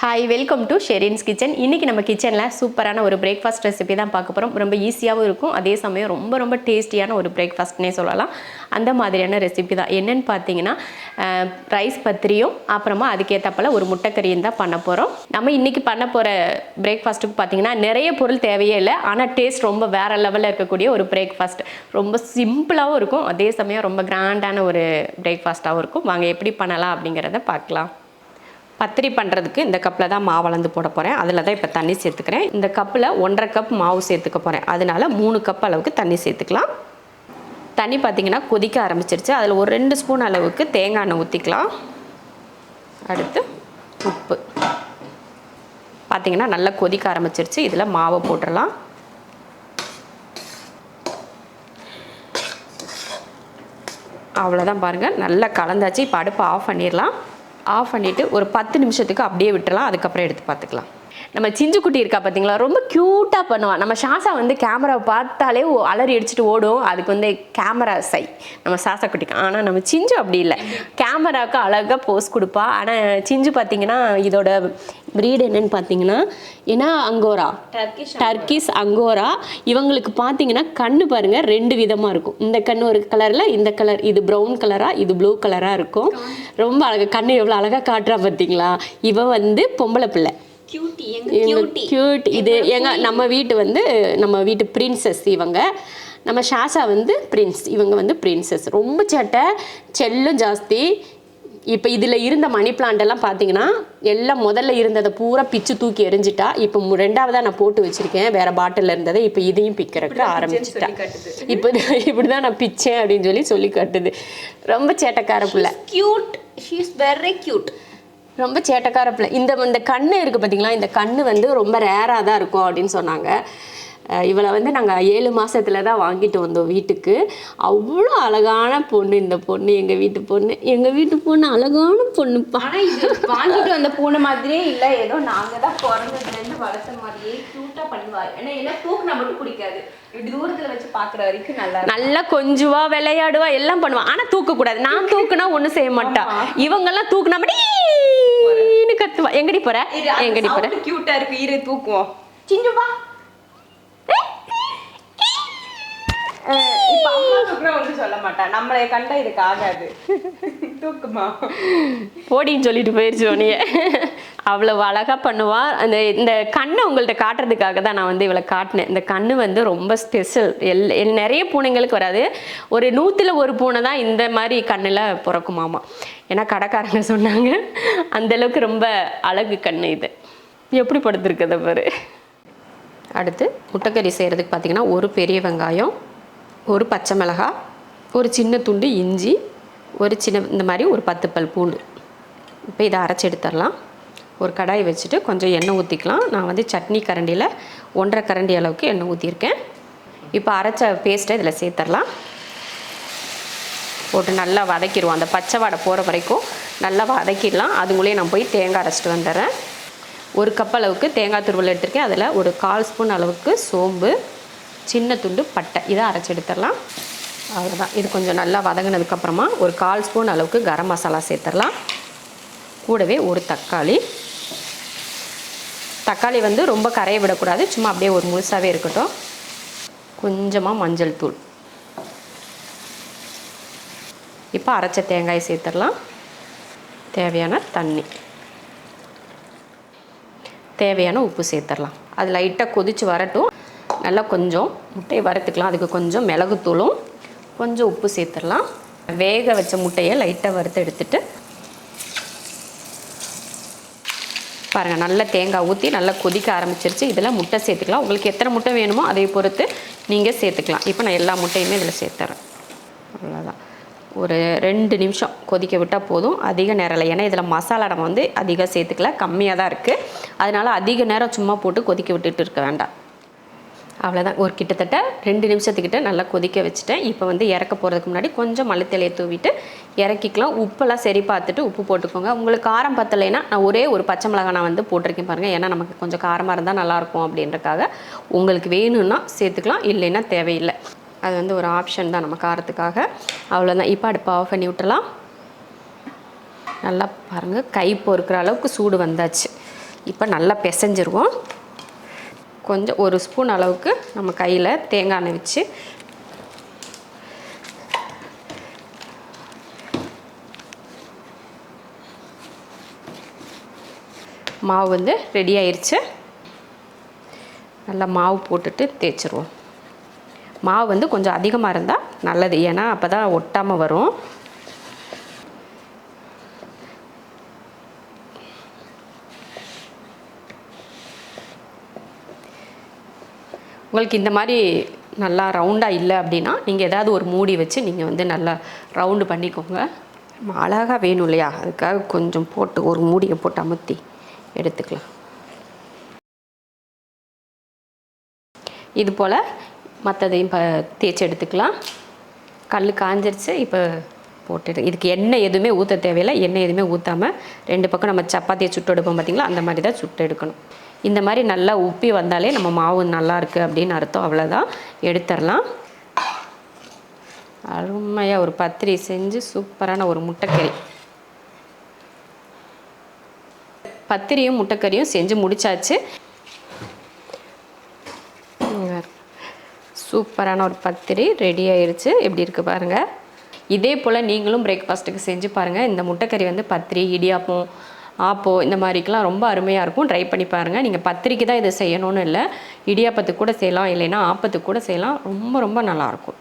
Hi welcome to Sherin's kitchen இன்றைக்கி நம்ம கிச்சனில் சூப்பரான ஒரு பிரேக்ஃபாஸ்ட் ரெசிபி தான் பார்க்க போகிறோம் ரொம்ப ஈஸியாகவும் இருக்கும். அதே சமயம் ரொம்ப ரொம்ப டேஸ்டியான ஒரு பிரேக்ஃபாஸ்ட்னே சொல்லலாம். அந்த மாதிரியான ரெசிபி தான். என்னென்னு பார்த்தீங்கன்னா ரைஸ் பத்திரியும் அப்புறமா அதுக்கேற்றப்பல ஒரு முட்டைக்கறியும் தான் பண்ண போகிறோம் நம்ம இன்றைக்கி பண்ண போகிற பிரேக்ஃபாஸ்ட்டுக்கு பார்த்தீங்கன்னா நிறைய பொருள் தேவையே இல்லை. ஆனால் டேஸ்ட் ரொம்ப வேறு லெவலில் இருக்கக்கூடிய ஒரு பிரேக்ஃபாஸ்ட் ரொம்ப சிம்பிளாகவும் இருக்கும். அதே சமயம் ரொம்ப கிராண்டான ஒரு பிரேக்ஃபாஸ்ட்டாகவும் இருக்கும். வாங்க எப்படி பண்ணலாம் அப்படிங்கிறத பார்க்கலாம். பத்திரி பண்ணுறதுக்கு இந்த கப்பில் தான் மாவு அளந்து போட போகிறேன் அதில் தான் இப்போ தண்ணி சேர்த்துக்கிறேன். இந்த கப்பில் ஒன்றரை கப் மாவு சேர்த்துக்க போகிறேன் அதனால் மூணு கப் அளவுக்கு தண்ணி சேர்த்துக்கலாம். தண்ணி பார்த்திங்கன்னா கொதிக்க ஆரம்பிச்சிருச்சு. அதில் ஒரு ரெண்டு ஸ்பூன் அளவுக்கு தேங்காய் எண்ணெய் ஊற்றிக்கலாம் அடுத்து உப்பு. பார்த்திங்கன்னா நல்லா கொதிக்க ஆரம்பிச்சிருச்சு. இதில் மாவை போட்டுடலாம் அவ்வளோதான் பாருங்கள் நல்லா கலந்தாச்சு. இப்போ அடுப்பை ஆஃப் பண்ணிடலாம் ஆஃப் பண்ணிவிட்டு ஒரு பத்து நிமிஷத்துக்கு அப்படியே விட்டுறலாம். அதுக்கப்புறம் எடுத்து பார்த்துக்கலாம். நம்ம சிஞ்சு குட்டி இருக்கா பார்த்தீங்களா ரொம்ப க்யூட்டாக பண்ணுவான் நம்ம ஷாசா வந்து கேமராவை பார்த்தாலே ஓ- அலறி அடிச்சுட்டு ஓடும். அதுக்கு வந்து கேமரா சை நம்ம சாசா குட்டிக்கு. ஆனால் நம்ம சிஞ்சு அப்படி இல்லை. கேமராவுக்கு அழகாக போஸ் கொடுப்பா. ஆனால் சிஞ்சு பார்த்தீங்கன்னா இதோட ப்ரீட் என்னன்னு பார்த்தீங்கன்னா ஏன்னா அங்கோரா. Turkish angora. இவங்களுக்கு பார்த்தீங்கன்னா கண்ணு பாருங்க ரெண்டு விதமாக இருக்கும். இந்த கண்ணு ஒரு கலரில் இந்த கலர் இது ப்ரௌன் கலராக இது ப்ளூ கலராக இருக்கும். ரொம்ப அழகா கண்ணு எவ்வளோ அழகாக காட்டுறா பார்த்தீங்களா இவ வந்து பொம்பளை பிள்ளை. கியூட் இது எங்க நம்ம வீட்டு வந்து நம்ம வீட்டு பிரின்சஸ் இவங்க. நம்ம ஷாஷா வந்து பிரின்ஸ் இவங்க வந்து பிரின்சஸ் ரொம்ப சேட்டை செல்லம் ஜாஸ்தி. இப்போ இதில் இருந்த மணி பிளான்ட் எல்லாம் பார்த்தீங்கன்னா எல்லாம் முதல்ல இருந்ததை பூரா பிச்சு தூக்கி எரிஞ்சிட்டா இப்போ மு- ரெண்டாவதா நான் போட்டு வச்சிருக்கேன். வேற பாட்டில் இருந்ததை இப்போ இதையும் பிக்கிறதுக்கு ஆரம்பிச்சிட்டா. இப்போ இப்படி தான் நான் பிச்சேன் அப்படின்னு சொல்லி சொல்லி காட்டுது. ரொம்ப சேட்டைக்கார பிள்ளை. Cute she is very cute ரொம்ப சேட்டக்கார பிள்ளை. இந்த இந்த கண்ணு இருக்குது பார்த்தீங்களா இந்த கண்ணு வந்து ரொம்ப ரேராக தான் இருக்கும் அப்படின்னு சொன்னாங்க. இவளை வந்து நாங்கள் ஏழு மாசத்துல தான் வாங்கிட்டு வந்தோம் வீட்டுக்கு. அவ்வளோ அழகான பொண்ணு இந்த பொண்ணு எங்கள் வீட்டு பொண்ணு. எங்கள் வீட்டு பொண்ணு அழகான பொண்ணுப்பா ஆனா இது வாங்கிட்டு வந்த பூனை மாதிரியே இல்ல. ஏதோ நாங்க தான் பிறந்ததுல இருந்து வளர்த்த மாதிரியே கியூட்டா பண்ணுவா ஏன்னா எல்லாம் தூக்குனா மட்டும் பிடிக்காது இப்படி தூரத்துல வச்சு பாக்குற வரைக்கும் நல்லா. நல்லா கொஞ்சுவா விளையாடுவா எல்லாம் பண்ணுவா. ஆனால் தூக்கக்கூடாது. நான் தூக்குனா ஒன்றும் செய்ய மாட்டா. இவங்கெல்லாம் தூக்குனா மட்டும் கத்துவா. எங்கடி போற? எங்கடி போற? ஆ இருக்கு. இரு தூக்குவோம். சிஞ்சு வா. அஹ் இப்ப அம்மா தூக்குனா ஒன்றும் சொல்ல மாட்டா. நம்மளை கண்டா இதுக்கு ஆகாது. தூக்குமா? போடின்னு சொல்லிட்டு போயிருச்சு உனிய அவ்வளவு அழகா பண்ணுவா. அந்த இந்த கண்ணை உங்கள்ட்ட காட்டுறதுக்காக தான் நான் வந்து இவளை காட்டினேன். இந்த கண்ணு வந்து ரொம்ப ஸ்பெஷல் எல் நிறைய பூனைங்களுக்கு வராது. ஒரு நூற்றுல ஒரு பூனை தான் இந்த மாதிரி கண்ணில் பிறக்குமாமா ஏன்னா கடைக்காரங்க சொன்னாங்க. அந்தளவுக்கு ரொம்ப அழகு கண்ணு இது. எப்படி படுத்துருக்குது பாரு. அடுத்து முட்டைக்கறி செய்கிறதுக்கு பார்த்தீங்கன்னா ஒரு பெரிய வெங்காயம் ஒரு பச்சை மிளகாய் ஒரு சின்ன துண்டு இஞ்சி ஒரு சின்ன இந்த மாதிரி ஒரு பத்து பல் பூண்டு. இப்போ இதை அரைச்சி எடுத்துடலாம். ஒரு கடாய் வச்சுட்டு கொஞ்சம் எண்ணெய் ஊற்றிக்கலாம் நான் வந்து சட்னி கரண்டியில் ஒன்றரை கரண்டி அளவுக்கு எண்ணெய் ஊற்றிருக்கேன் இப்போ அரைச்ச பேஸ்ட்டை இதில் சேர்த்துடலாம். போட்டு நல்லா வதக்கிடுவோம். அந்த பச்சை வாடை போகிற வரைக்கும் நல்லா வதக்கிடலாம். அதுங்களே நான் போய் தேங்காய் அரைச்சிட்டு வந்துடுறேன். ஒரு கப் அளவுக்கு தேங்காய் துருவல் எடுத்திருக்கேன். அதில் ஒரு கால் ஸ்பூன் அளவுக்கு சோம்பு சின்ன துண்டு பட்டை. இதை அரைச்சி எடுத்துடலாம். அவ்வளோதான் இது கொஞ்சம் நல்லா வதங்கினதுக்கப்புறமா ஒரு கால் ஸ்பூன் அளவுக்கு கரம் மசாலா சேர்த்துடலாம். கூடவே ஒரு தக்காளி. தக்காளி வந்து ரொம்ப கரைய விடக்கூடாது. சும்மா அப்படியே ஒரு முழுசாகவே இருக்கட்டும். கொஞ்சமாக மஞ்சள் தூள். இப்போ அரைச்ச தேங்காயை சேர்த்துடலாம். தேவையான தண்ணி. தேவையான உப்பு சேர்த்துடலாம். அது லைட்டாக கொதித்து வரட்டும். நல்லா கொஞ்சம் முட்டையை வறுத்துக்கலாம். அதுக்கு கொஞ்சம் மிளகுத்தூளும் கொஞ்சம் உப்பு சேர்த்துடலாம். வேக வச்ச முட்டையை லைட்டாக வறுத்து எடுத்துட்டு பாருங்கள் நல்லா தேங்காய் ஊற்றி நல்லா கொதிக்க ஆரம்பிச்சிருச்சு. இதில் முட்டை சேர்த்துக்கலாம். உங்களுக்கு எத்தனை முட்டை வேணுமோ அதை பொறுத்து நீங்கள் சேர்த்துக்கலாம். இப்போ நான் எல்லா முட்டையுமே இதில் சேர்த்துறேன். அவ்வளோதான் ஒரு ரெண்டு நிமிஷம் கொதிக்க விட்டால் போதும். அதிக நேரம் இல்லை ஏன்னா இதில் மசாலா நம்ம வந்து அதிகம் சேர்த்துக்கல கம்மியாக தான் இருக்குது அதனால் அதிக நேரம் சும்மா போட்டு கொதிக்க விட்டுட்டு இருக்க வேண்டாம். அவ்வளோதான் ஒரு கிட்டத்தட்ட ரெண்டு நிமிஷத்துக்கிட்ட நல்லா கொதிக்க வச்சுட்டேன். இப்போ வந்து இறக்க போகிறதுக்கு முன்னாடி கொஞ்சம் மல்லித்தலையை தூவிட்டு இறக்கிக்கலாம். உப்பெல்லாம் சரி பார்த்துட்டு உப்பு போட்டுக்கோங்க. உங்களுக்கு காரம் பத்தலைன்னா நான் ஒரே ஒரு பச்சை மிளகா நான் வந்து போட்டிருக்கேன் பாருங்கள் ஏன்னா நமக்கு கொஞ்சம் காரமாக இருந்தால் நல்லாயிருக்கும் அப்படின்றக்காக உங்களுக்கு வேணும்னா சேர்த்துக்கலாம் இல்லைன்னா தேவையில்லை. அது வந்து ஒரு ஆப்ஷன் தான் நம்ம காரத்துக்காக. அவ்வளோதான் இப்போ அடுப்பை ஆஃப் பண்ணி விட்டுலாம் நல்லா பாருங்கள் கை பொறுக்கிற அளவுக்கு சூடு வந்தாச்சு. இப்போ நல்லா பிசைஞ்சிருவோம். கொஞ்சம் ஒரு ஸ்பூன் அளவுக்கு நம்ம கையில் தேங்காய் எண்ணெய் வச்சு. மாவு வந்து ரெடி ஆயிடுச்சு நல்லா மாவு போட்டுட்டு தேய்ச்சிருவோம். மாவு வந்து கொஞ்சம் அதிகமாக இருந்தால் நல்லது. ஏன்னா அப்போ தான் ஒட்டாமல் வரும். உங்களுக்கு இந்த மாதிரி நல்லா ரவுண்டாக இல்லை அப்படின்னா நீங்கள் ஏதாவது ஒரு மூடி வச்சு நீங்கள் வந்து நல்லா ரவுண்டு பண்ணிக்கோங்க. அழகாக வேணும் இல்லையா? அதுக்காக கொஞ்சம் போட்டு ஒரு மூடியை போட்டு அமுத்தி எடுத்துக்கலாம். இது போல் மற்றதையும் ப தேய்ச்சி எடுத்துக்கலாம் கல் காஞ்சிருச்சு இப்போ போட்டுடு இதுக்கு எண்ணெய் எதுவுமே ஊற்ற தேவையில்லை எண்ணெய் எதுவுமே ஊற்றாமல் ரெண்டு பக்கம் நம்ம சப்பாத்தியை சுட்டு எடுப்போம் பார்த்திங்களா அந்த மாதிரி தான் சுட்டு எடுக்கணும். இந்த மாதிரி நல்லா உப்பி வந்தாலே நம்ம மாவு நல்லாயிருக்கு அப்படின்னு அர்த்தம் அவ்வளோதான் எடுத்துடலாம். அருமையாக ஒரு பத்திரி செஞ்சு சூப்பரான ஒரு முட்டைக்கறி. பத்திரியும் முட்டைக்கறியும் செஞ்சு முடிச்சாச்சு. சூப்பரான ஒரு பத்திரி ரெடி ஆயிடுச்சு எப்படி இருக்குது பாருங்கள் இதே போல் நீங்களும் பிரேக்ஃபாஸ்ட்டுக்கு செஞ்சு பாருங்கள் இந்த முட்டைக்கறி வந்து பத்திரி இடியாப்பம் ஆப்போ இந்த மாதிரிக்கெலாம் ரொம்ப அருமையாக இருக்கும். ட்ரை பண்ணி பாருங்கள் நீங்கள் பத்திரிக்கை தான் இதை செய்யணும்னு இல்லை. இடியாப்பத்துக்கு கூட செய்யலாம். இல்லைன்னா ஆப்பத்துக்கு கூட செய்யலாம். ரொம்ப ரொம்ப நல்லாயிருக்கும்